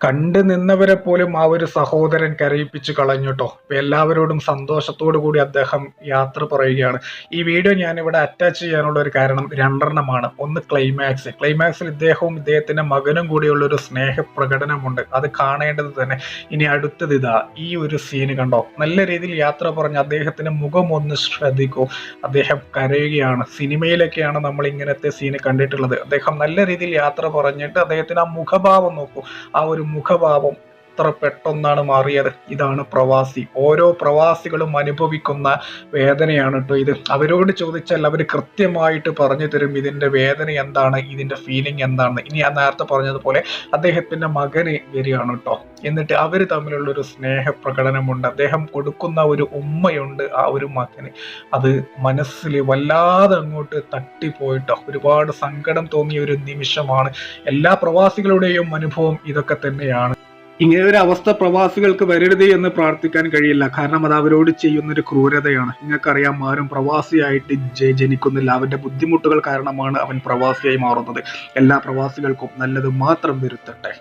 കണ്ടു നിന്നവരെ പോലും ആ ഒരു സഹോദരൻ കരയിപ്പിച്ചു കളഞ്ഞുട്ടോ അപ്പൊ എല്ലാവരോടും സന്തോഷത്തോടു കൂടി അദ്ദേഹം യാത്ര പറയുകയാണ്. ഈ വീഡിയോ ഞാൻ ഇവിടെ അറ്റാച്ച് ചെയ്യാനുള്ള ഒരു കാരണം രണ്ടെണ്ണമാണ്. ഒന്ന് ക്ലൈമാക്സ് ക്ലൈമാക്സിൽ ഇദ്ദേഹവും ഇദ്ദേഹത്തിന്റെ മകനും കൂടിയുള്ള ഒരു സ്നേഹ പ്രകടനമുണ്ട് അത് കാണേണ്ടത് തന്നെ. ഇനി അടുത്തത് ഇതാ. ഈ ഒരു സീന് കണ്ടോ? നല്ല രീതിയിൽ യാത്ര പറഞ്ഞ് അദ്ദേഹത്തിന്റെ മുഖം ഒന്ന് ശ്രദ്ധിക്കൂ. അദ്ദേഹം കരയുകയാണ്. സിനിമയിലൊക്കെയാണ് നമ്മൾ ഇങ്ങനത്തെ സീന് കണ്ടിട്ടുള്ളത്. അദ്ദേഹം നല്ല രീതിയിൽ യാത്ര പറഞ്ഞിട്ട് അദ്ദേഹത്തിന് ആ മുഖഭാവം നോക്കൂ. ആ ഒരു മുഖഭാവം. എത്ര പെട്ടെന്നാണ് മാറിയത്? ഇതാണ് പ്രവാസി. ഓരോ പ്രവാസികളും അനുഭവിക്കുന്ന വേദനയാണ് കേട്ടോ ഇത്. അവരോട് ചോദിച്ചാൽ അവർ കൃത്യമായിട്ട് പറഞ്ഞു തരും ഇതിന്റെ വേദന എന്താണ് ഇതിന്റെ ഫീലിംഗ് എന്താണ്. ഇനി ഞാൻ നേരത്തെ പറഞ്ഞതുപോലെ അദ്ദേഹത്തിന്റെ മകന് വരികയാണ് കേട്ടോ എന്നിട്ട് അവർ തമ്മിലുള്ള ഒരു അദ്ദേഹം കൊടുക്കുന്ന ഒരു ഉമ്മയുണ്ട് ആ ഒരു മകന്. അത് മനസ്സിൽ വല്ലാതെ അങ്ങോട്ട് തട്ടിപ്പോയിട്ടോ. ഒരുപാട് സങ്കടം തോന്നിയ ഒരു നിമിഷമാണ്. എല്ലാ പ്രവാസികളുടെയും അനുഭവം ഇതൊക്കെ തന്നെയാണ്. ഇങ്ങനെ ഒരു അവസ്ഥ പ്രവാസികൾക്ക് വരരുത് എന്ന് പ്രാർത്ഥിക്കാൻ കഴിയില്ല. കാരണം അത് അവരോട് ചെയ്യുന്ന ഒരു ക്രൂരതയാണ്. നിങ്ങൾക്കറിയാം ആരും പ്രവാസിയായിട്ട് ജനിക്കുന്നില്ല. അവന്റെ ബുദ്ധിമുട്ടുകൾ കാരണമാണ് അവൻ പ്രവാസിയായി മാറുന്നത്. എല്ലാ പ്രവാസികൾക്കും നല്ലത് മാത്രം വരുത്തട്ടെ.